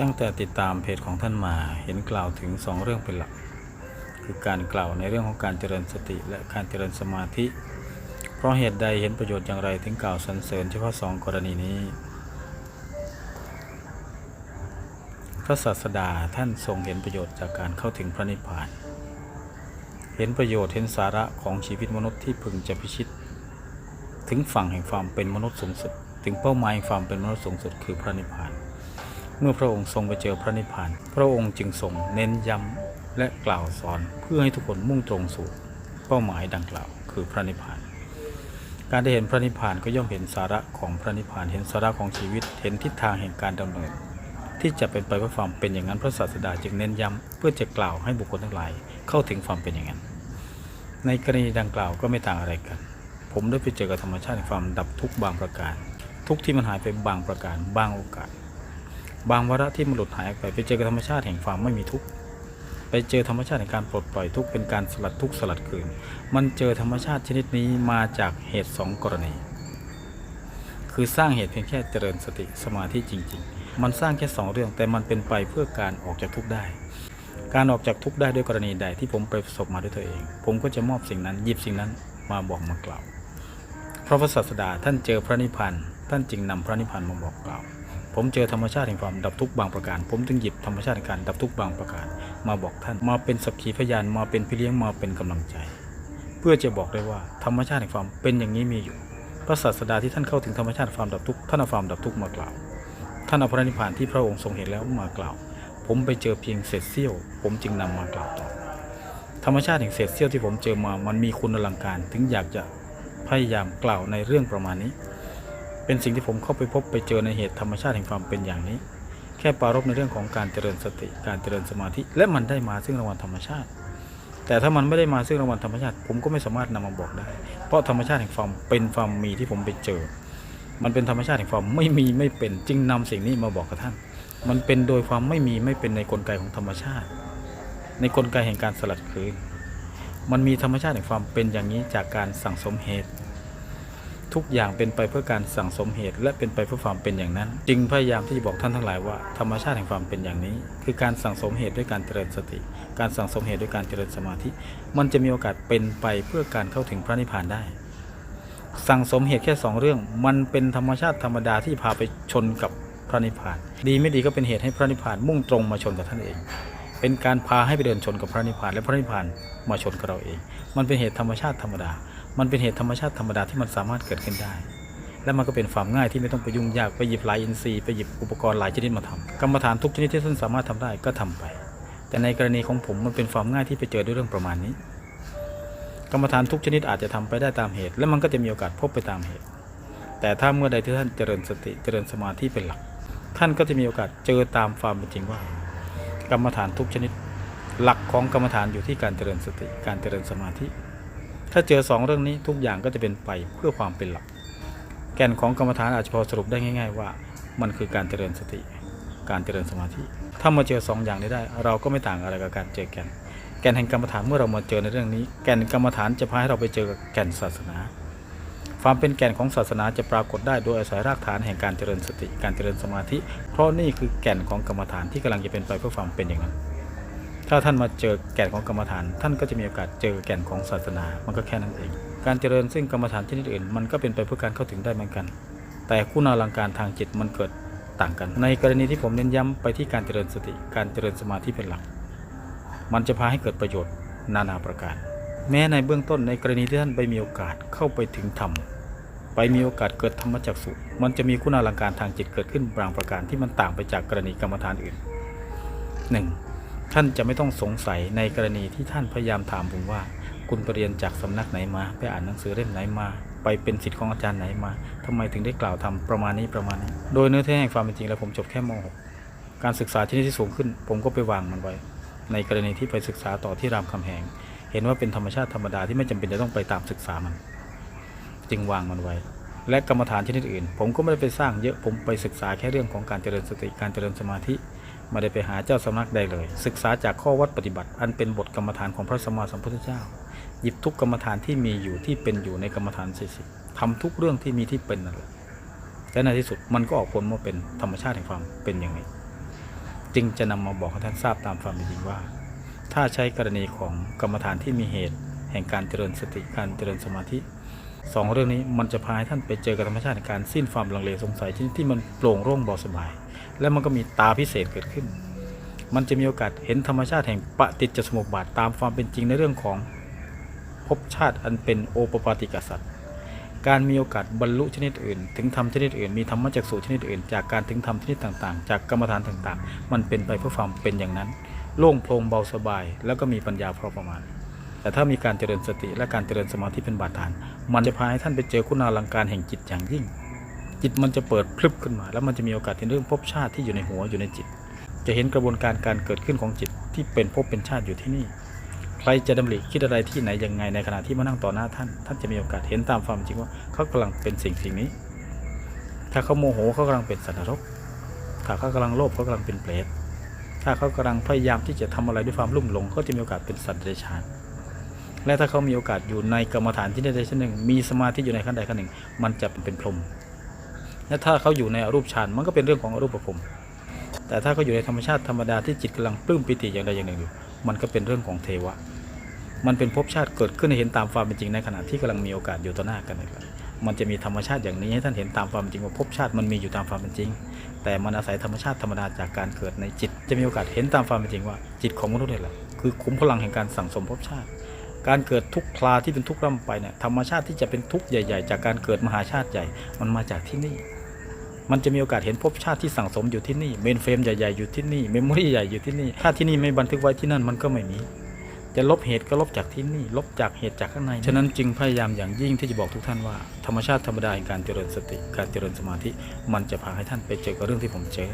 ตั้งแต่ติดตามเพจของท่านมาเห็นกล่าวถึงสองเรื่องเป็นหลัก คือการกล่าวในเรื่องของการเจริญสติและการเจริญสมาธิ เพราะเหตุใดเห็นประโยชน์อย่างไรถึงกล่าวสรรเสริญเฉพาะสองกรณีนี้ พระศาสดาท่านทรงเห็นประโยชน์จากการเข้าถึงพระนิพพาน เห็นประโยชน์เห็นสาระของชีวิตมนุษย์ที่พึงจะพิชิต ถึงฝั่งแห่งความเป็นมนุษย์สูงสุด ถึงเป้าหมายแห่งความเป็นมนุษย์สูงสุดคือพระนิพพาน เมื่อพระองค์ทรงไปเจอพระนิพพาน พระองค์จึงทรงเน้นย้ำและกล่าวสอนเพื่อให้ทุกคนมุ่งตรงสู่เป้าหมายดังกล่าว คือพระนิพพาน การได้เห็นพระนิพพานก็ย่อมเห็นสาระของพระนิพพาน เห็นสาระของชีวิต เห็นทิศทางแห่งการดำเนิน ที่จะเป็นไปเพื่อความเป็นอย่างนั้นพระศาสดาจึงเน้นย้ำเพื่อจะกล่าวให้บุคคลทั้งหลายเข้าถึงความเป็นอย่างนั้น ในกรณีดังกล่าวก็ไม่ต่างอะไรกัน ผมได้ไปเจอกับธรรมชาติแห่งความดับทุกบางประการ ทุกที่มันหายไปบางประการบางโอกาส บางวาระที่มันหลุดหายไปไปเจอกับธรรมชาติแห่งความไม่มีทุกข์ไปเจอธรรมชาติแห่งการปลดปล่อยทุกข์เป็นการสลัดทุกข์สลัดคืน มันเจอธรรมชาติชนิดนี้มาจากเหตุสองกรณี คือสร้างเหตุเพียงแค่เจริญสติสมาธิจริง ๆ มันสร้างแค่สองเรื่องแต่มันเป็นไปเพื่อการออกจากทุกข์ได้ การออกจากทุกข์ได้ด้วยกรณีใดที่ผมไปประสบมาด้วยตัวเอง ผมก็จะมอบสิ่งนั้นหยิบสิ่งนั้นมาบอกมากล่าวเพราะพระศาสดาท่านเจอพระนิพพานท่านจึงนำพระนิพพานมาบอกกล่าว ผมเจอธรรมชาติแห่งความดับทุกข์บางประการ ผมจึงหยิบธรรมชาติแห่งการดับทุกข์บางประการ มาบอกท่าน มาเป็นสักขีพยาน มาเป็นพี่เลี้ยง มาเป็นกำลังใจ เพื่อจะบอกได้ว่าธรรมชาติแห่งความเป็นอย่างนี้มีอยู่ พระศาสดาที่ท่านเข้าถึงธรรมชาติความดับทุกข์ ท่านเอาความดับทุกข์มากล่าว ท่านเอาพระนิพพานที่พระองค์ทรงเห็นแล้วมากล่าว ผมไปเจอเพียงเศษเสี้ยว ผมจึงนำมากล่าวต่อ ธรรมชาติแห่งเศษเสี้ยวที่ผมเจอมา มันมีคุณอลังการ ถึงอยากจะพยายามกล่าวในเรื่องประมาณนี้ เป็นสิ่งที่ผมเข้าไปพบไปเจอในเหตุธรรมชาติแห่งความเป็นอย่างนี้ แค่ปรารบในเรื่องของการเจริญสติการเจริญสมาธิ และมันได้มาซึ่งรางวัลธรรมชาติ แต่ถ้ามันไม่ได้มาซึ่งรางวัลธรรมชาติ ผมก็ไม่สามารถนำมาบอกได้ เพราะธรรมชาติแห่งความเป็นความมีที่ผมไปเจอ มันเป็นธรรมชาติแห่งความไม่มีไม่เป็นจึงนำสิ่งนี้มาบอกกับท่าน มันเป็นโดยความไม่มีไม่เป็นในกลไกของธรรมชาติ ในกลไกแห่งการสลัดคืนมันมีธรรมชาติแห่งความเป็นอย่างนี้จากการสั่งสมเหตุ ทุกอย่างเป็นไปเพื่อการสั่งสมเหตุและเป็นไปเพื่อความเป็นอย่างนั้น จึงพยายามที่จะบอกท่านทั้งหลายว่า ธรรมชาติแห่งความเป็นอย่างนี้ คือการสั่งสมเหตุด้วยการเจริญสติ การสั่งสมเหตุด้วยการเจริญสมาธิ มันจะมีโอกาสเป็นไปเพื่อการเข้าถึงพระนิพพานได้ สั่งสมเหตุแค่สองเรื่อง มันเป็นธรรมชาติธรรมดาที่พาไปชนกับพระนิพพาน ดีไม่ดีก็เป็นเหตุให้พระนิพพานมุ่งตรงมาชนกับท่านเอง เป็นการพาให้ไปเดินชนกับพระนิพพานและพระนิพพานมาชนกับเราเอง มันเป็นเหตุธรรมชาติธรรมดา มันเป็นเหตุธรรมชาติธรรมดาที่มันสามารถเกิดขึ้นได้ และมันก็เป็นความง่ายที่ไม่ต้องไปยุ่งยากไปหยิบหลายอินทรีย์ไปหยิบอุปกรณ์หลายชนิดมาทำกรรมฐานทุกชนิดที่ท่านสามารถทำได้ก็ทำไป แต่ในกรณีของผมมันเป็นความง่ายที่ไปเจอด้วยเรื่องประมาณนี้ กรรมฐานทุกชนิดอาจจะทำไปได้ตามเหตุ และมันก็จะมีโอกาสพบไปตามเหตุ แต่ถ้าเมื่อใดที่ท่านเจริญสติเจริญสมาธิเป็นหลัก ท่านก็จะมีโอกาสเจอตามความเป็นจริงว่า กรรมฐานทุกชนิด หลักของกรรมฐานอยู่ที่การเจริญสติการเจริญสมาธิ ถ้าเจอสองเรื่องนี้ทุกอย่างก็จะเป็นไปเพื่อความเป็นหลัก แก่นของกรรมฐานอาจจะพอสรุปได้ง่าย ๆ ว่า มันคือการเจริญสติ การเจริญสมาธิ ถ้ามาเจอสองอย่างนี้ได้ เราก็ไม่ต่างอะไรกับการเจอแก่น แก่นแห่งกรรมฐานเมื่อเรามาเจอในเรื่องนี้ แก่นกรรมฐานจะพาให้เราไปเจอกับแก่นศาสนาความเป็นแก่นของศาสนาจะปรากฏได้โดยอาศัยรากฐานแห่งการเจริญสติ การเจริญสมาธิ เพราะนี่คือแก่นของกรรมฐานที่กำลังจะเป็นไปเพื่อความเป็นอย่างนั้น ถ้าท่านมาเจอแก่นของกรรมฐาน ท่านก็จะมีโอกาสเจอแก่นของศาสนา มันก็แค่นั้นเอง การเจริญซึ่งกรรมฐานชนิดอื่น มันก็เป็นไปเพื่อการเข้าถึงได้เหมือนกัน แต่คุณาลังการทางจิตมันเกิดต่างกัน ในกรณีที่ผมเน้นย้ำไปที่การเจริญสติ การเจริญสมาธิเป็นหลัก มันจะพาให้เกิดประโยชน์นานาประการ แม้ในเบื้องต้นในกรณีที่ท่านไปมีโอกาสเข้าไปถึงธรรมไปมีโอกาสเกิดธรรมจักสุมันจะมีคุณาลังการทางจิตเกิดขึ้นบางประการที่มันต่างไปจากกรณีกรรมฐานอื่นหนึ่ง ท่านจะไม่ต้องสงสัยในกรณีที่ท่านพยายามถามผมว่า คุณไปเรียนจากสำนักไหนมา ไปอ่านหนังสือเล่มไหนมา ไปเป็นศิษย์ของอาจารย์ไหนมาทำไมถึงได้กล่าวทำประมาณนี้ประมาณนี้ โดยเนื้อแท้แห่งความเป็นจริงแล้วผมจบแค่ม .6 การศึกษาชนิดที่สูงขึ้น ผมก็ไปวางมันไว้ ในกรณีที่ไปศึกษาต่อที่รามคำแหง เห็นว่าเป็นธรรมชาติธรรมดาที่ไม่จำเป็นจะต้องไปตามศึกษามัน จึงวางมันไว้และกรรมฐานชนิดอื่น ผมก็ไม่ได้ไปสร้างเยอะผมไปศึกษาแค่เรื่องของการเจริญสติการเจริญสมาธิ ไม่ได้ไปหาเจ้าสำนักใดเลย ศึกษาจากข้อวัดปฏิบัติ อันเป็นบทกรรมฐานของพระสัมมาสัมพุทธเจ้า หยิบทุกกรรมฐานที่มีอยู่ที่เป็นอยู่ในกรรมฐานสี่สิบทำทุกเรื่องที่มีที่เป็นนั่นแหละและในที่สุดมันก็ออกผลมาเป็นธรรมชาติแห่งความเป็นอย่างนี้ จึงจะนำมาบอกให้ท่านทราบตามความเป็นจริงว่า ถ้าใช้กรณีของกรรมฐานที่มีเหตุ แห่งการเจริญสติการเจริญสมาธิสองเรื่องนี้มันจะพาให้ท่านไปเจอกับธรรมชาติในการสิ้นความลังเลสงสัยที่ที่มันโปร่งโล่งเบาสบาย และมันก็มีตาพิเศษเกิดขึ้น มันจะมีโอกาสเห็นธรรมชาติแห่งปฏิจจสมุปบาทตามความเป็นจริงในเรื่องของภพชาติอันเป็นโอปปาติกษัตริย์การมีโอกาสบรรลุชนิดอื่น ถึงธรรมชนิดอื่น มีธรรมจักสูชนิดอื่น จากการถึงธรรมชนิดต่างๆ จากกรรมฐานต่างๆ มันเป็นไปเพื่อความเป็นอย่างนั้น โล่งโปร่งเบาสบาย แล้วก็มีปัญญาพอประมาณ แต่ถ้ามีการเจริญสติและการเจริญสมาธิเป็นบาดฐาน มันจะพาให้ท่านไปเจอคุณาลังการแห่งจิตอย่างยิ่ง จิตมันจะเปิดพลึบขึ้นมา แล้วมันจะมีโอกาสเห็นเรื่องภพชาติที่อยู่ในหัวอยู่ในจิต จะเห็นกระบวนการการเกิดขึ้นของจิตที่เป็นภพเป็นชาติอยู่ที่นี่ ใครจะดำริคิดอะไรที่ไหนยังไงในขณะที่มานั่งต่อหน้าท่าน ท่านจะมีโอกาสเห็นตามความจริงว่าเขากำลังเป็นสิ่งสิ่งนี้ ถ้าเขาโมโหเขากำลังเป็นสัตว์นรกถ้าเขากำลังโลภเขากำลังเป็นเปรตถ้าเขากำลังพยายามที่จะทำอะไรด้วยความรุ่มหลงเขาจะมีโอกาสเป็นสัตว์เดรัจฉานและถ้าเขามีโอกาสอยู่ในกรรมฐานที่ใดๆชั้นหนึ่ง มีสมาธิอยู่ในขั้นใดขั้นหนึ่ง มันจะเป็นพรหม และถ้าเขาอยู่ในอรูปฌานมันก็เป็นเรื่องของอรูปภพแต่ถ้าเขาอยู่ในธรรมชาติธรรมดาที่จิตกำลังปลื้มปิติอย่างใดอย่างหนึ่งอยู่ มันก็เป็นเรื่องของเทวะ มันเป็นภพชาติเกิดขึ้นให้เห็นตามความเป็นจริงในขณะที่กำลังมีโอกาสอยู่ต่อหน้ากันนะครับมันจะมีธรรมชาติอย่างนี้ให้ท่านเห็นตามความเป็นจริงว่าภพชาติมันมีอยู่ตามความเป็นจริง แต่มันอาศัยธรรมชาติธรรมดาจากการเกิดในจิต จะมีโอกาสเห็นตามความเป็นจริงว่าจิตของมนุษย์เนี่แหละคือคุ้มพลังแห่งการสั่งสมภพชาติ การเกิดทุกคลาที่เป็นทุกข์ร่ำไปเนี่ยธรรมชาติที่จะเป็นทุกใหญ่ ๆ จากการเกิดมหาชาติใหญ่มันมาจากที่นี่ มันจะมีโอกาสเห็นภพชาติที่สั่งสมอยู่ที่นี่เมนเฟรมใหญ่ๆอยู่ที่นี่เมมโมรี่ใหญ่อยู่ที่นี่ถ้าที่นี่ไม่บันทึกไว้ที่นั่นมันก็ไม่มีจะลบเหตุก็ลบจากที่นี่ ลบจากเหตุจากข้างใน ฉะนั้นจึงพยายามอย่างยิ่งที่จะบอกทุกท่านว่า ธรรมชาติธรรมดาแห่งการเจริญสติ การเจริญสมาธิ มันจะพาให้ท่านไปเจอกับเรื่องที่ผมเจอ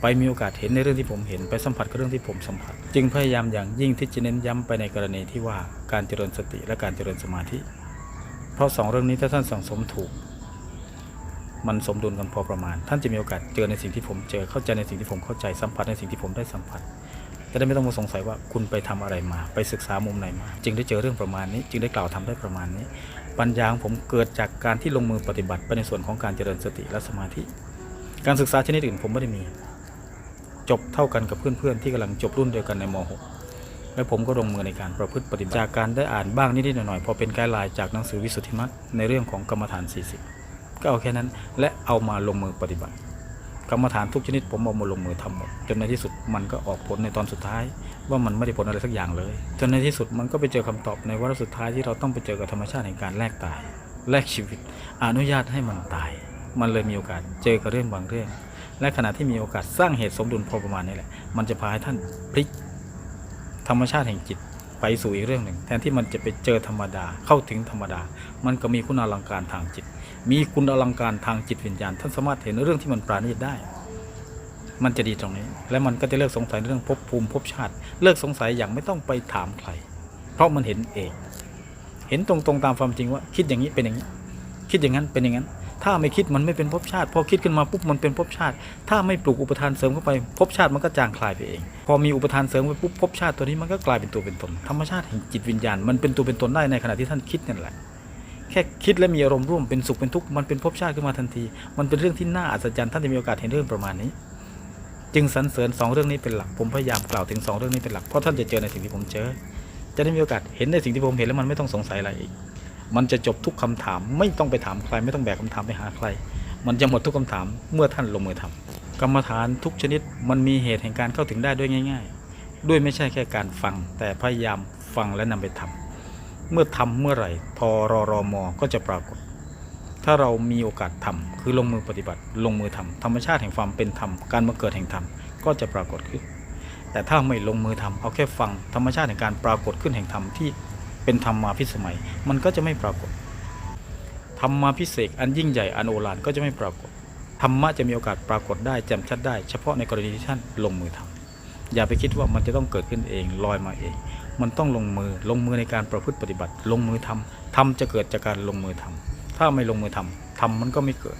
ไปมีโอกาสเห็นในเรื่องที่ผมเห็น ไปสัมผัสกับเรื่องที่ผมสัมผัส จึงพยายามอย่างยิ่งที่จะเน้นย้ำไปในกรณีที่ว่าการเจริญสติและการเจริญสมาธิ เพราะสองเรื่องนี้ถ้าท่านสั่งสมถูก มันสมดุลกันพอประมาณ ท่านจะมีโอกาสเจอในสิ่งที่ผมเจอเข้าใจในสิ่งที่ผมเข้าใจสัมผัสในสิ่งที่ผมได้สัมผัสจะได้ไม่ต้องมาสงสัยว่าคุณไปทำอะไรมา ไปศึกษามุมไหนมา จึงได้เจอเรื่องประมาณนี้ จึงได้กล่าวทำได้ประมาณนี้ ปัญญาของผมเกิดจากการที่ลงมือปฏิบัติไปในส่วนของการเจริญสติและสมาธิ การศึกษาชนิดอื่นผมไม่ได้มี จบเท่ากันกับเพื่อนๆที่กำลังจบรุ่นเดียวกันในม .6 และผมก็ลงมือในการประพฤติปฏิบัติจากการได้อ่านบ้างนิดๆหน่อยๆพอเป็นไกด์ไลน์จากหนังสือวิสุทธิมรรคในเรื่องของกรรมฐาน 40 ก็เอาแค่นั้น และเอามาลงมือปฏิบัติกรรมฐานทุกชนิดผมเอามาลงมือทำหมดจนในที่สุดมันก็ออกผลในตอนสุดท้าย ว่ามันไม่ได้ผลอะไรสักอย่างเลย จนในที่สุดมันก็ไปเจอคำตอบในวาระสุดท้ายที่เราต้องไปเจอกับธรรมชาติแห่งการแลกตายแลกชีวิต อนุญาตให้มันตาย มันเลยมีโอกาสเจอกับเรื่องบางเรื่อง และขณะที่มีโอกาสสร้างเหตุสมดุลพอประมาณนี้แหละ มันจะพาให้ท่านพลิก ธรรมชาติแห่งจิตไปสู่อีกเรื่องหนึ่ง แทนที่มันจะไปเจอธรรมดาเข้าถึงธรรมดา มันก็มีคุณอลังการทางจิต มีคุณอลังการทางจิตวิญญาณ ท่านสามารถเห็นเรื่องที่มันปราณีตได้ มันจะดีตรงนี้ และมันก็จะเลิกสงสัยเรื่องภพภูมิภพชาติ เลิกสงสัยอย่างไม่ต้องไปถามใคร เพราะมันเห็นเอง เห็นตรงๆตามความจริงว่า คิดอย่างนี้เป็นอย่างนี้ คิดอย่างนั้นเป็นอย่างนั้น ถ้าไม่คิดมันไม่เป็นภพชาติ พอคิดขึ้นมาปุ๊บมันเป็นภพชาติ ถ้าไม่ปลูกอุปทานเสริมเข้าไปภพชาติมันก็จางคลายไปเอง พอมีอุปทานเสริมไปปุ๊บภพชาติตัวนี้มันก็กลายเป็นตัวเป็นตน ธรรมชาติแห่งจิตวิญญาณ มันเป็นตัวเป็นตนได้ในขณะที่ท่านคิดนั่นแหละ แค่คิดและมีอารมณ์ร่วมเป็นสุขเป็นทุกข์มันเป็นภพชาติขึ้นมาทันที มันเป็นเรื่องที่น่าอัศจรรย์ท่านจะมีโอกาสเห็นเรื่องประมาณนี้ จึงสรรเสริญสองเรื่องนี้เป็นหลักผมพยายามกล่าวถึงสองเรื่องนี้เป็นหลักเพราะท่านจะเจอในสิ่งที่ผมเจอ จะได้มีโอกาสเห็นในสิ่งที่ผมเห็นแล้วมันไม่ต้องสงสัยอะไรอีกมันจะจบทุกคำถาม ไม่ต้องไปถามใคร ไม่ต้องแบกคำถามไปหาใคร มันจะหมดทุกคำถามเมื่อท่านลงมือทำกรรมฐานทุกชนิดมันมีเหตุแห่งการเข้าถึงได้ด้วยง่าย ๆ ด้วยไม่ใช่แค่การฟังแต่พยายามฟังและนำไปทำ เมื่อทำเมื่อไหร่ทอรอรอมอก็จะปรากฏ ถ้าเรามีโอกาสทำคือลงมือปฏิบัติ ลงมือทำธรรมชาติแห่งความเป็นธรรมการมาเกิดแห่งธรรมก็จะปรากฏขึ้น แต่ถ้าไม่ลงมือทำเอาแค่ฟังธรรมชาติแห่งการปรากฏขึ้นแห่งธรรมที่เป็นธรรมมาพิสมัย มันก็จะไม่ปรากฏธรรมมาพิเศษอันยิ่งใหญ่อันโอฬารก็จะไม่ปรากฏธรรมะจะมีโอกาสปรากฏได้แจ่มชัดได้ เฉพาะในกรณีที่ท่านลงมือทำอย่าไปคิดว่ามันจะต้องเกิดขึ้นเองลอยมาเอง มันต้องลงมือลงมือในการประพฤติปฏิบัติ ลงมือทำทำจะเกิดจากการลงมือทำถ้าไม่ลงมือทำทำมันก็ไม่เกิด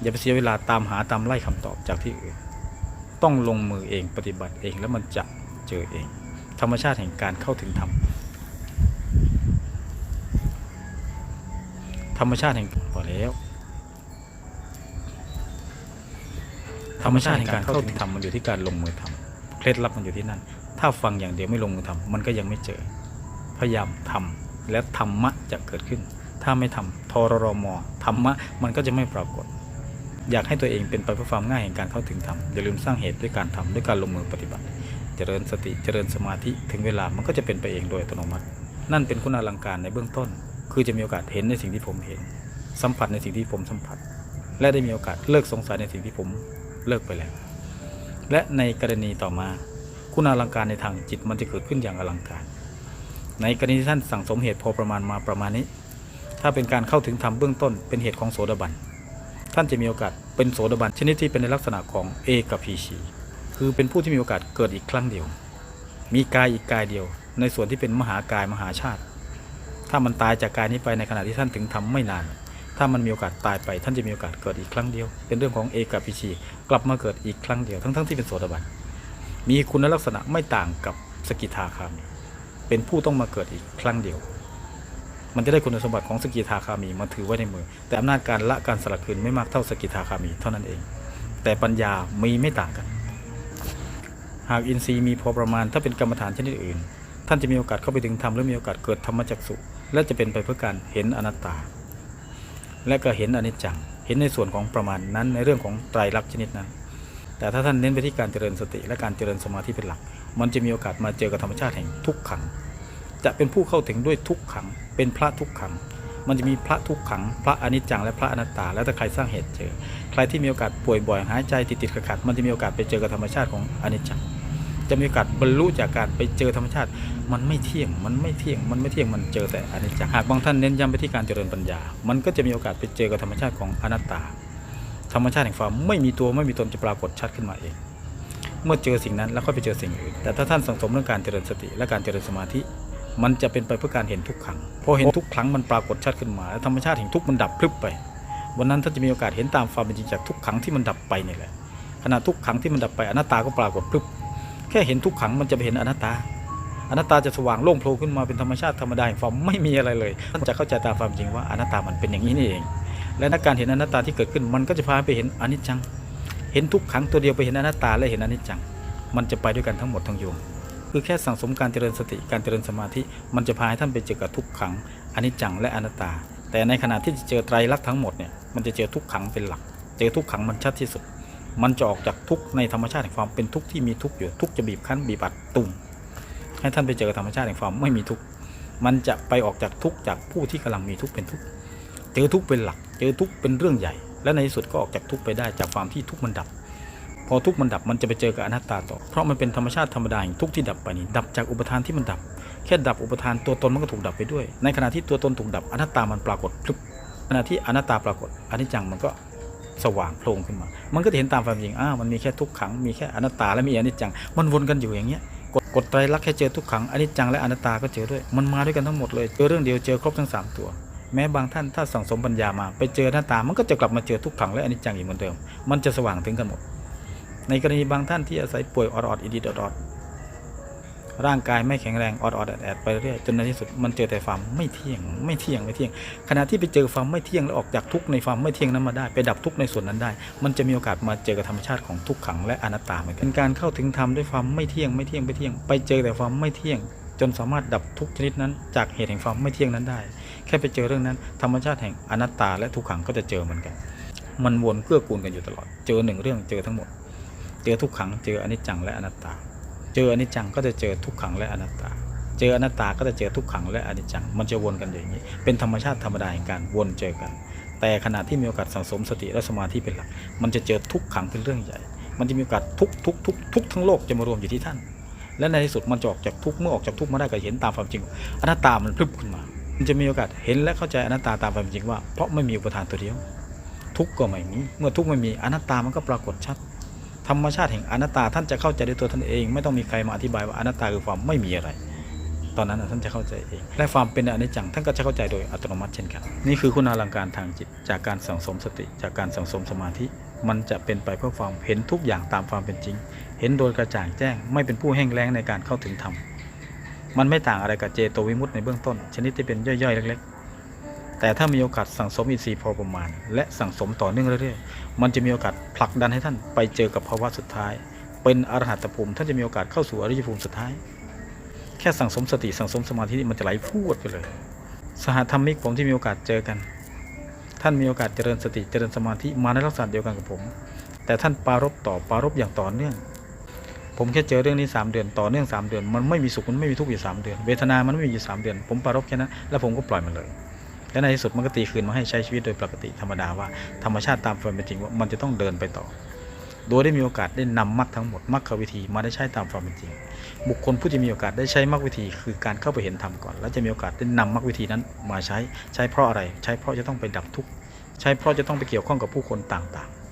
อย่าไปเสียเวลาตามหาตามไล่คำตอบจากที่อื่น ต้องลงมือเองปฏิบัติเองแล้วมันจะเจอเอง ธรรมชาติแห่งการเข้าถึงธรรมธรรมชาติแห่งพอแล้วธธรรมชาติแห่งการเข้าถึงธรรมมันอยู่ที่การลงมือทำเคล็ดลับมันอยู่ที่นั่น ถ้าฟังอย่างเดียวไม่ลงมือทำมันก็ยังไม่เจอ พยายามทำและธรรมะจะเกิดขึ้น ถ้าไม่ทำทรรมธรรมะมันก็จะไม่ปรากฏ อยากให้ตัวเองเป็นไปเพื่อความง่ายแห่งการเข้าถึงธรรมอย่าลืมสร้างเหตุด้วยการทำด้วยการลงมือปฏิบัติ เจริญสติเจริญสมาธิถึงเวลามันก็จะเป็นไปเองโดยอัตโนมัติ นั่นเป็นคุณอลังการในเบื้องต้น คือจะมีโอกาสเห็นในสิ่งที่ผมเห็น สัมผัสในสิ่งที่ผมสัมผัส และได้มีโอกาสเลิกสงสัยในสิ่งที่ผมเลิกไปแล้ว และในกรณีต่อมา คุณอลังการในทางจิตมันจะเกิดขึ้นอย่างอลังการ ในกรณีที่ท่านสั่งสมเหตุพอประมาณมาประมาณนี้ ถ้าเป็นการเข้าถึงธรรมเบื้องต้นเป็นเหตุของโสดาบันท่านจะมีโอกาสเป็นโสดาบันชนิดที่เป็นในลักษณะของเอกับพีชีคือเป็นผู้ที่มีโอกาสเกิดอีกครั้งเดียว มีกายอีกกายเดียว ในส่วนที่เป็นมหากายมหาชาติ ถ้ามันตายจากกายนี้ไปในขณะที่ท่านถึงทำไม่นาน ถ้ามันมีโอกาสตายไป ท่านจะมีโอกาสเกิดอีกครั้งเดียว เป็นเรื่องของเอกับพีชีกลับมาเกิดอีกครั้งเดียวทั้งๆที่เป็นโสดาบัน มีคุณลักษณะไม่ต่างกับสกิทาคามี เป็นผู้ต้องมาเกิดอีกครั้งเดียว มันจะได้คุณสมบัติของสกิทาคามีมาถือไว้ในมือ แต่อำนาจการละการสลัดคืนไม่มากเท่าสกิทาคามีเท่านั้นเอง แต่ปัญญามีไม่ต่างกัน หากอินทรีย์มีพอประมาณถ้าเป็นกรรมฐานชนิดอื่น ท่านจะมีโอกาสเข้าไปถึงธรรมและมีโอกาสเกิดธรรมจักสุและจะเป็นไปเพื่อการเห็นอนัตตา และก็เห็นอนิจจัง เห็นในส่วนของประมาณนั้นในเรื่องของไตรลักษณ์ชนิดนั้น แต่ถ้าท่านเน้นไปที่การเจริญสติและการเจริญสมาธิเป็นหลัก มันจะมีโอกาสมาเจอกับธรรมชาติแห่งทุกขัง จะเป็นผู้เข้าถึงด้วยทุกขัง เป็นพระทุกขัง มันจะมีพระทุกขัง พระอนิจจังและพระอนัตตา แล้วแต่ใครสร้างเหตุเจอ ใครที่มีโอกาสป่วยบ่อยหายใจติดติดขัดขัดๆมันจะมีโอกาสไปเจอกับธรรมชาติของอนิจจัง จะมีโอกาสบรรลุจากการไปเจอธรรมชาติ มันไม่เที่ยง มันไม่เที่ยง มันไม่เที่ยง มันเจอแต่อนิจจัง หากบางท่านเน้นย้ำไปที่การเจริญปัญญา มันก็จะมีโอกาสไปเจอกับธรรมชาติของอนัตตา ธรรมชาติแห่งความไม่มีตัวไม่มีตนจะปรากฏชัดขึ้นมาเอง เมื่อเจอสิ่งนั้นแล้วค่อยไปเจอสิ่งอื่น แต่ถ้าท่านสังสมเรื่องการเจริญสติและการเจริญสมาธิ มันจะเป็นไปเพื่อการเห็นทุกขังพอเห็นทุกครั้งมันปรากฏชัดขึ้นมาแล้วธรรมชาติแห่งทุกมันดับพลึบไป วันนั้นท่านจะมีโอกาสเห็นตามความเป็นจริงจากทุกขังที่มันดับไปนี่แหละขณะทุกขังที่มันดับไปอนัตตาก็ปรากฏพลึบแค่เห็นทุกขังมันจะไปเห็นอนัตตา อนัตตาจะสว่างโล่งโผล่ขึ้นมาเป็นธรรมชาติธรรมดาแห่งความไม่มีอะไรเลย ท่านจะเข้าใจตามความจริงว่าอนัตตามันเป็นอย่างนี้นี่เอง และนักการเห็นอนัตตาที่เกิดขึ้น มันก็จะพาไปเห็นอนิจจัง เห็นทุกขังตัวเดียวไปเห็นอนัตตาและเห็นอนิจจัง มันจะไปด้วยกันทั้งหมดทั้งยวงคือแค่สั่งสมการเจริญสติการเจริญสมาธิมันจะพาให้ท่านไปเจอกับทุกขังอนิจจังและอนัตตา แต่ในขณะที่จะเจอไตรลักษณ์ทั้งหมดเนี่ยมันจะเจอทุกขังเป็นหลัก เจอทุกขังมันชัดที่สุด มันจะออกจากทุกในธรรมชาติแห่งความเป็นทุกข์ที่มีทุกอยู่ทุกจะบีบคั้นบีบอัดตุ่มให้ท่านไปเจอกับธรรมชาติแห่งความไม่มีทุกข์มันจะไปออกจากทุกจากผู้ที่กำลังมีทุกเป็นทุกเจอทุกเป็นหลัก เจอทุกเป็นเรื่องใหญ่ และในที่สุดก็ออกจากทุกไปได้จากความที่ทุกมันดับ พอทุกมันดับมันจะไปเจอกับอนัตตาต่อ เพราะมันเป็นธรรมชาติธรรมดาแห่งทุกที่ดับไปนี่ดับจากอุปทานที่มันดับ แค่ดับอุปทานตัวตนมันก็ถูกดับไปด้วย ในขณะที่ตัวตนถูกดับอนัตตามันปรากฏพลึบขณะที่อนัตตาปรากฏอนิจจังมันก็สว่างโพลงขึ้นมา มันก็จะเห็นตามความจริง อ้าว มันมีแค่ทุกขัง มีแค่อนัตตาและมีอนิจจัง มันวนกันอยู่อย่างเงี้ย กดกดไตรลักษณ์แค่เจอทุกขัง อนิจจังและอนัตตาก็เจอด้วย มันมาด้วยกันทั้งหมดเลย เจอเรื่องเดียวเจอครบทั้งสามตัว แม้บางท่านถ้าสั่งสมปัญญามาไปเจอหน้าตามันก็จะกลับมาเจอทุกขังและอนิจจังอีกเหมือนเดิม มันจะสว่างถึงกันหมด ในกรณีบางท่านที่อาศัยป่วยออดอดอิดิดอดอดร่างกายไม่แข็งแรงออดอดแอดแอดไปเรื่อยจนในที่สุดมันเจอแต่ความไม่เที่ยงไม่เที่ยงไม่เที่ยง ขณะที่ไปเจอความไม่เที่ยงแล้วออกจากทุกในความไม่เที่ยงนั้นมาได้ ไปดับทุกในส่วนนั้นได้ มันจะมีโอกาสมาเจอกับธรรมชาติของทุกขังและอนัตตาเหมือนกันเป็นการเข้าถึงธรรมด้วยความไม่เที่ยงไม่เที่ยงไม่เที่ยง ไปเจอแต่ความไม่เที่ยง จนสามารถดับทุกชนิดนั้น จากเหตุแห่งความไม่เที่ยงนั้นได้ แค่ไปเจอเรื่องนั้น ธรรมชาติแห่งอนัตตาและทุกขังก็จะเจอเหมือนกัน มันวนเกื้อกูลกันอยู่ตลอด เจอหนึ่งเรื่องเจอทั้งหมด เจอทุกขังเจออนิจจังและอนัตตา เจออนิจจังก็จะเจอทุกขังและอนัตตา เจออนัตตาก็จะเจอทุกขังและอนิจจัง มันจะวนกันอย่างนี้ เป็นธรรมชาติธรรมดาแห่งการวนเจอกัน แต่ขณะที่มีโอกาสสังสมสติและสมาธิเป็นหลัก มันจะเจอทุกขังเป็นเรื่องใหญ่ มันจะมีโอกาสทุกทุกทุกทุกทั้งโลกจะมารวมอยู่ที่ท่านและในที่สุดมันจะออกจากทุกเมื่อออกจากทุกมาได้ก็เห็นตามความจริงอนัตตามันพลึบขึ้นมา จะมีโอกาสเห็นและเข้าใจอนัตตาตามความจริงว่า เพราะไม่มีอุปทานตัวเดียว ทุกก็ไม่มี เมื่อทุกไม่มีอนัตตามันก็ปรากฏชัด ธรรมชาติแห่งอนัตตาท่านจะเข้าใจด้วยตัวท่านเอง ไม่ต้องมีใครมาอธิบายว่าอนัตตาคือความไม่มีอะไร ตอนนั้นท่านจะเข้าใจเอง และความเป็นอนิจจังท่านก็จะเข้าใจโดยอัตโนมัติเช่นกัน นี่คือคุณาลังการทางจิต จากการสังสมสติ จากการสังสมสมาธิ มันจะเป็นไปเพื่อความเห็นทุกอย่างตามความเป็นจริง เห็นโดยกระจ่างแจ้ง ไม่เป็นผู้แห้งแล้งในการเข้าถึงธรรม มันไม่ต่างอะไรกับเจโตวิมุตในเบื้องต้น ชนิดที่เป็นย่อยๆเล็ก ๆ แต่ถ้ามีโอกาสสั่งสมอินทรีย์พอประมาณ และสั่งสมต่อเนื่องเรื่อยๆ มันจะมีโอกาสผลักดันให้ท่านไปเจอกับภาวะสุดท้าย เป็นอรหัตภูมิท่านจะมีโอกาสเข้าสู่อริยภูมิสุดท้าย แค่สั่งสมสติสั่งสมสมาธิมันจะไหลพูดไปเลย สหธรรมิกผมที่มีโอกาสเจอกัน ท่านมีโอกาสเจริญสติเจริญสมาธิมาในลักษณะเดียวกันกับผม แต่ท่านปรารบต่อปรารบอย่างต่อเนื่อง ผมแค่เจอเรื่องนี้ 3 เดือนต่อเนื่อง3เดือน มันไม่มีสุขมันไม่มีทุกข์อยู่3เดือนเวทนามันไม่มีอยู่3เดือน ผมปรารบแค่นั้นแล้วผมก็ปล่อยมันเลยและในที่สุดมันก็ตีคืนมาให้ใช้ชีวิตโดยปกติธรรมดาว่าธรรมชาติตามความเป็นจริงว่ามันจะต้องเดินไปต่อ โดยได้มีโอกาสได้นำมรรคทั้งหมดมรรควิธีมาได้ใช้ตามความเป็นจริง บุคคลผู้ที่มีโอกาสได้ใช้มรรควิธี คือการเข้าไปเห็นธรรมก่อน แล้วจะมีโอกาสได้นำมรรควิธีนั้นมาใช้ใช้เพราะอะไร ใช้เพราะจะต้องไปดับทุกข์ใช้เพราะจะต้องไปเกี่ยวข้องกับผู้คนต่างๆ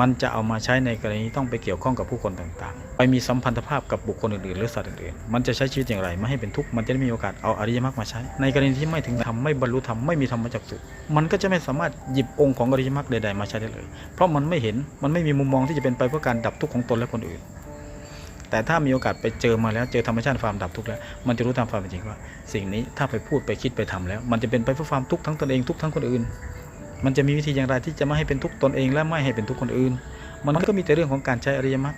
มันจะเอามาใช้ในกรณีต้องไปเกี่ยวข้องกับผู้คนต่างๆ ไปมีสัมพันธภาพกับบุคคลอื่นๆ หรือสัตว์อื่นๆ มันจะใช้ชีวิตอย่างไร ไม่ให้เป็นทุกข์ มันจะได้มีโอกาสเอาอริยมรรคมาใช้ ในกรณีที่ไม่ถึงธรรมไม่บรรลุธรรมไม่มีธรรมจักสุมันก็จะไม่สามารถหยิบองค์ของอริยมรรคใดๆมาใช้ได้เลย เพราะมันไม่เห็น มันไม่มีมุมมองที่จะเป็นไปเพื่อการดับทุกข์ของตนและคนอื่น แต่ถ้ามีโอกาสไปเจอมาแล้ว เจอธรรมชาติความดับทุกข์แล้ว มันจะรู้ตามความเป็นจริงว่า สิ่งนี้ถ้าไปพูดไปคิดไปทำแล้ว มันจะเป็นไปเพื่อความทุกข์ทั้งตนเองทุกข์ทั้งคนอื่น มันจะมีวิธีอย่างไรที่จะไม่ให้เป็นทุกตนเองและไม่ให้เป็นทุกคนอื่น มันก็มีแต่เรื่องของการใช้อริยมรรค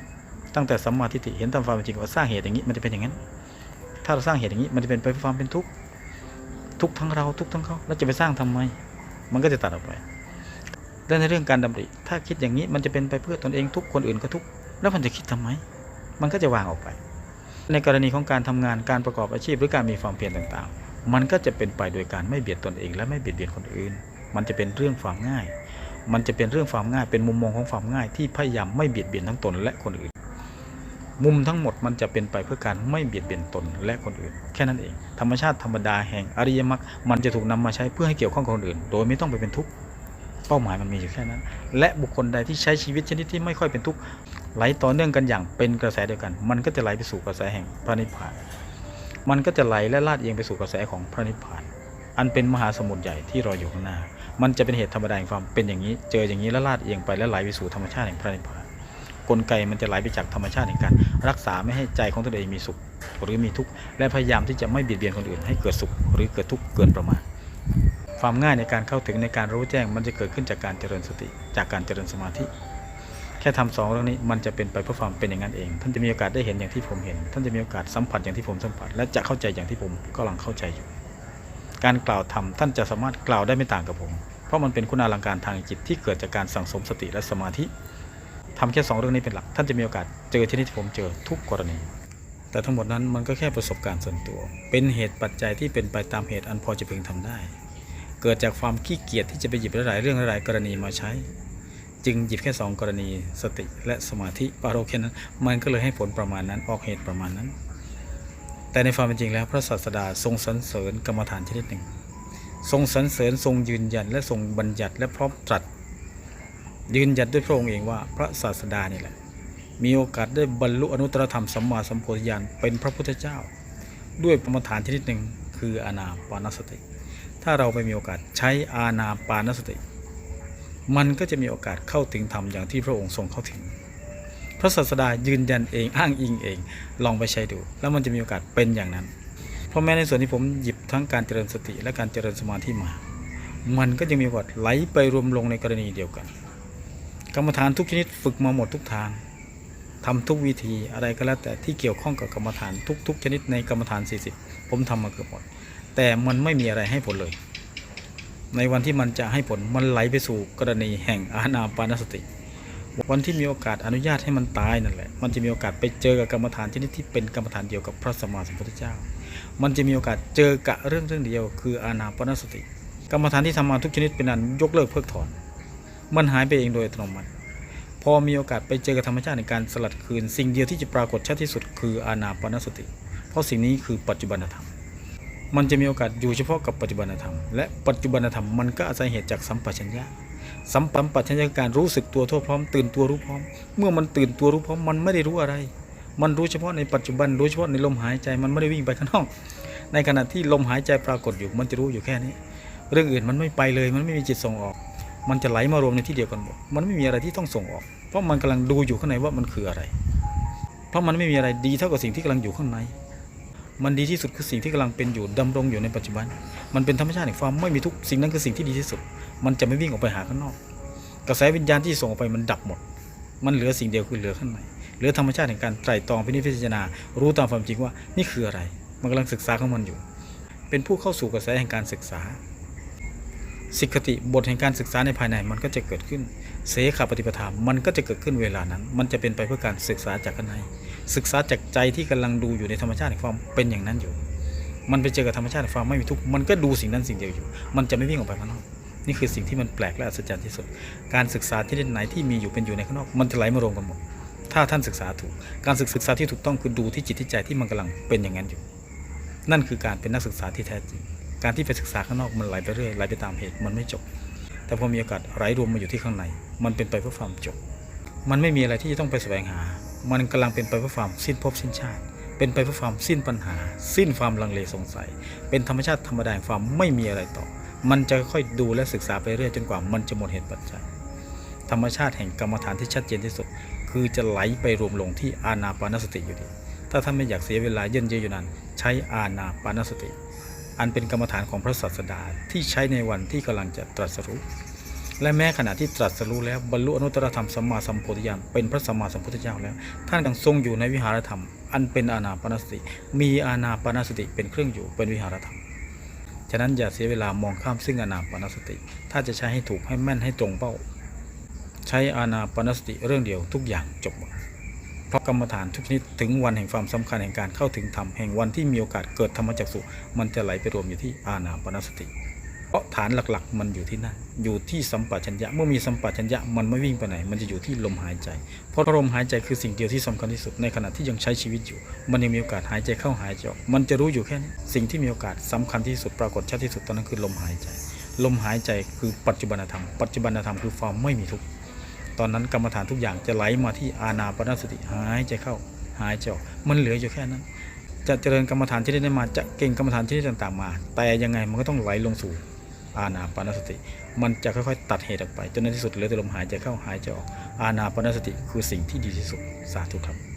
ตั้งแต่สัมมาทิฏฐิเห็นตามความเป็นจริงว่าสร้างเหตุอย่างนี้มันจะเป็นอย่างนั้น ถ้าเราสร้างเหตุอย่างนี้มันจะเป็นไปเพื่อความเป็นทุกข์ทุกทั้งเราทุกทั้งเขาแล้วจะไปสร้างทำไม มันก็จะตัดออกไปและในเรื่องการดำริ ถ้าคิดอย่างนี้มันจะเป็นไปเพื่อตนเองทุกคนอื่นก็ทุกแล้วมันจะคิดทำไม มันก็จะวางออกไป ในกรณีของการทำงานการประกอบอาชีพหรือการมีความเพียรต่างๆ มันก็จะเป็นไปโดยการไม่เบียดตนเองและไม่เบียดเบียนคนอื่น มันจะเป็นเรื่องความง่าย มันจะเป็นเรื่องความง่าย เป็นมุมมองของความง่าย ที่พยายามไม่เบียดเบียนทั้งตนและคนอื่น มุมทั้งหมดมันจะเป็นไปเพื่อการไม่เบียดเบียนตนและคนอื่น แค่นั้นเอง ธรรมชาติธรรมดาแห่งอริยมรรค มันจะถูกนำมาใช้เพื่อให้เกี่ยวข้องกับคนอื่น โดยไม่ต้องไปเป็นทุกข์ เป้าหมายมันมีอยู่แค่นั้น และบุคคลใดที่ใช้ชีวิตชนิดที่ไม่ค่อยเป็นทุกข์ ไหลต่อเนื่องกันอย่างเป็นกระแสเดียวกัน มันก็จะไหลไปสู่กระแสแห่งพระนิพพาน มันก็จะไหลและลาดเอียงไปสู่กระแสของพระนิพพานอันเป็นมหาสมุทรใหญ่ที่รออยู่ข้างหน้า มันจะเป็นเหตุธรรมดาแห่งความเป็นอย่างนี้ เจออย่างนี้แล้วลาดเอียงไปและไหลไปสู่ธรรมชาติแห่งพระนิพพานกลไกมันจะไหลไปจากธรรมชาติแห่งการรักษาไม่ให้ใจของตนเองมีสุข หรือมีทุกข์และพยายามที่จะไม่เบียดเบียนคนอื่นให้เกิดสุข หรือเกิดทุกข์เกินประมาณความง่ายในการเข้าถึงในการรู้แจ้งมันจะเกิดขึ้นจากการเจริญสติ จากการเจริญสมาธิ แค่ทำสองเรื่องนี้มันจะเป็นไปเพื่อความเป็นอย่างนั้นเอง ท่านจะมีโอกาสได้เห็นอย่างที่ผมเห็น ท่านจะมีโอกาสสัมผัสอย่างที่ผมสัมผัส และจะเข้าใจอย่างที่ผมกำลังเข้าใจอยู่ การกล่าวธรรมท่านจะสามารถกล่าวได้ไม่ต่างกับผม เพราะมันเป็นคุณาลังการทางจิตที่เกิดจากการสั่งสมสติและสมาธิทำแค่สองเรื่องนี้เป็นหลัก ท่านจะมีโอกาสเจอที่นี่ที่ผมเจอทุกกรณี แต่ทั้งหมดนั้นมันก็แค่ประสบการณ์ส่วนตัว เป็นเหตุปัจจัยที่เป็นไปตามเหตุอันพอจะพึงทำได้ เกิดจากความขี้เกียจที่จะไปหยิบหลายเรื่องหลายกรณีมาใช้ จึงหยิบแค่สองกรณี สติและสมาธิปารโรแค่นั้น มันก็เลยให้ผลประมาณนั้นออกเหตุประมาณนั้น แต่ในความเป็นจริงแล้วพระศาสดาทรงสรรเสริญกรรมฐานชนิดหนึ่ง ทรงสรรเสริญทรงยืนยันและทรงบัญญัติและพร้อมตรัส ยืนยันด้วยพระองค์เองว่าพระศาสดานี่แหละ มีโอกาสได้บรรลุอนุตตรธรรมสัมมาสัมโพธิญาณเป็นพระพุทธเจ้า ด้วยกรรมฐานชนิดหนึ่งคืออานาปานสติ ถ้าเราไปมีโอกาสใช้อานาปานสติ มันก็จะมีโอกาสเข้าถึงธรรมอย่างที่พระองค์ทรงเข้าถึง พระศาสดายืนยันเองอ้างอิงเอง ลองไปใช้ดู แล้วมันจะมีโอกาสเป็นอย่างนั้น เพราะแม้ในส่วนที่ผมหยิบทั้งการเจริญสติและการเจริญสมาธิมา มันก็ยังมีโอกาสไหลไปรวมลงในกรณีเดียวกัน กรรมฐานทุกชนิดฝึกมาหมดทุกทางทำทุกวิธีอะไรก็แล้วแต่ที่เกี่ยวข้องกับกรรมฐานทุก ๆ ชนิดในกรรมฐาน 40 ผมทำมาเกือบหมด แต่มันไม่มีอะไรให้ผลเลย ในวันที่มันจะให้ผลมันไหลไปสู่กรณีแห่งอานาปานสติ วันที่มีโอกาสอนุญาตให้มันตายนั่นแหละ มันจะมีโอกาสไปเจอกับกรรมฐานชนิดที่เป็นกรรมฐานเดียวกับพระสัมมาสัมพุทธเจ้า มันจะมีโอกาสเจอกับเรื่องเรื่องเดียว คืออานาปนสติ กรรมฐานที่ทำมาทุกชนิดเป็นอันยกเลิกเพิกถอน มันหายไปเองโดยอัตโนมัติ พอมีโอกาสไปเจอกับธรรมชาติในการสลัดคืน สิ่งเดียวที่จะปรากฏชัดที่สุดคืออานาปนสติ เพราะสิ่งนี้คือปัจจุบันธรรมมันจะมีโอกาสอยู่เฉพาะกับปัจจุบันธรรม และปัจจุบันธรรมมันก็อาศัยเหตุจากสัมปชัญญะ สัมปัมปัชัญญะคือการรู้สึกตัวทั่วพร้อมตื่นตัวรู้พร้อม เมื่อมันตื่นตัวรู้พร้อมมันไม่ได้รู้อะไร มันรู้เฉพาะในปัจจุบันรู้เฉพาะในลมหายใจมันไม่ได้วิ่งไปข้างนอก ในขณะที่ลมหายใจปรากฏอยู่ มันจะรู้อยู่แค่นี้ เรื่องอื่นมันไม่ไปเลย มันไม่มีจิตส่งออก มันจะไหลมารวมในที่เดียวกันหมดมันไม่มีอะไรที่ต้องส่งออก เพราะมันกำลังดูอยู่ข้างในว่ามันคืออะไร เพราะมันไม่มีอะไรดีเท่ากับสิ่งที่กำลังอยู่ข้างในมันดีที่สุดคือสิ่งที่กำลังเป็นอยู่ดำรงอยู่ในปัจจุบัน มันเป็นธรรมชาติแห่งความไม่มีทุกสิ่งนั้นคือสิ่งที่ดีที่สุด มันจะไม่วิ่งออกไปหาข้างนอก กระแสวิญญาณที่ส่งออกไปมันดับหมด มันเหลือสิ่งเดียวคือเหลือข้างในเหลือธรรมชาติแห่งการไตร่ตรองพินิจพิจารณา รู้ตามความจริงว่านี่คืออะไร มันกำลังศึกษาของมันอยู่ เป็นผู้เข้าสู่กระแสแห่งการศึกษาสิกขติบทแห่งการศึกษาในภายในมันก็จะเกิดขึ้น เสขาปฏิปทามันก็จะเกิดขึ้นเวลานั้น มันจะเป็นไปเพื่อการศึกษาจากข้างในศึกษาจากใจที่กำลังดูอยู่ในธรรมชาติแห่งความเป็นอย่างนั้นอยู่ มันไปเจอกับธรรมชาติแห่งความไม่มีทุกข์มันก็ดูสิ่งนั้นสิ่งเดียวอยู่ มันจะไม่วิ่งออกไปข้างนอก นี่คือสิ่งที่มันแปลกและอัศจรรย์ที่สุด การศึกษาที่ไหนที่มีอยู่เป็นอยู่ในข้างนอกมันจะไหลมารวมกันหมด ถ้าท่านศึกษาถูก การศึกษาที่ถูกต้องคือดูที่จิตที่ใจที่มันกำลังเป็นอย่างนั้นอยู่ นั่นคือการเป็นนักศึกษาที่แท้จริง การที่ไปศึกษาข้างนอกมันไหลไปเรื่อยไหลไปตามเหตุมันไม่จบ แต่พอมีโอกาสไหลรวมมาอยู่ที่ข้างใน มันเป็นไปเพื่อความจบ มันไม่มีอะไรที่จะต้องไปแสวงหา มันกำลังเป็นไปเพื่อความสิ้นภพสิ้นชาติเป็นไปเพื่อความสิ้นปัญหา สิ้นความลังเลสงสัย เป็นธรรมชาติธรรมดาแห่งความไม่มีอะไรต่อ มันจะค่อยดูและศึกษาไปเรื่อยจนกว่ามันจะหมดเหตุปัจจัยธรรมชาติแห่งกรรมฐานที่ชัดเจนที่สุด คือจะไหลไปรวมลงที่อานาปานสติอยู่ดี ถ้าท่านไม่อยากเสียเวลาเยินเยอะอยู่นั้น ใช้อานาปานสติ อันเป็นกรรมฐานของพระศาสดาที่ใช้ในวันที่กำลังจะตรัสรู้และแม้ขณะที่ตรัสรู้แล้วบรรลุอนุตตรธรรมสัมมาสัมโพธิญาณเป็นพระสัมมาสัมพุทธเจ้าแล้ว ท่านยังทรงอยู่ในวิหารธรรม อันเป็นอานาปานสติ มีอานาปานสติเป็นเครื่องอยู่เป็นวิหารธรรม ฉะนั้นอย่าเสียเวลามองข้ามซึ่งอานาปานสติ ถ้าจะใช้ให้ถูกให้แม่นให้ตรงเป้า ใช้อานาปานสติเรื่องเดียวทุกอย่างจบหมดเพราะกรรมฐานทุกชนิดถึงวันแห่งความสำคัญแห่งการเข้าถึงธรรมแห่งวันที่มีโอกาสเกิดธรรมจักสุมันจะไหลไปรวมอยู่ที่อานาปานสติ เพราะฐานหลักๆ มันอยู่ที่นั่นอยู่ที่สัมปชัญญะเมื่อมีสัมปชัญญะมันไม่วิ่งไปไหน มันจะอยู่ที่ลมหายใจ เพราะลมหายใจคือสิ่งเดียวที่สำคัญที่สุดในขณะที่ยังใช้ชีวิตอยู่ มันยังมีโอกาสหายใจเข้าหายใจออกมันจะรู้อยู่แค่นี้สิ่งที่มีโอกาสสำคัญที่สุดปรากฏชัดที่สุดตอนนั้นคือลมหายใจ ลมหายใจคือปัจจุบันธรรมปัจจุบันธรรมคือความไม่มีทุกข์ตอนนั้นกรรมฐานทุกอย่างจะไหลมาที่อานาปนสติหายใจเข้าหายใจออกมันเหลืออยู่แค่นั้นจะเจริญกรรมฐานที่ได้มาจะเก่งกรรมฐานที่ได้ต่างๆมา แต่ยังไงมันก็ต้องไหลลงสู่ อานาปานสติ มันจะค่อยๆ ตัดเหตุออกไปจนในที่สุดเหลือแต่ลมหายใจเข้าหายใจออกอานาปานสติคือสิ่งที่ดีที่สุดสาธุครับ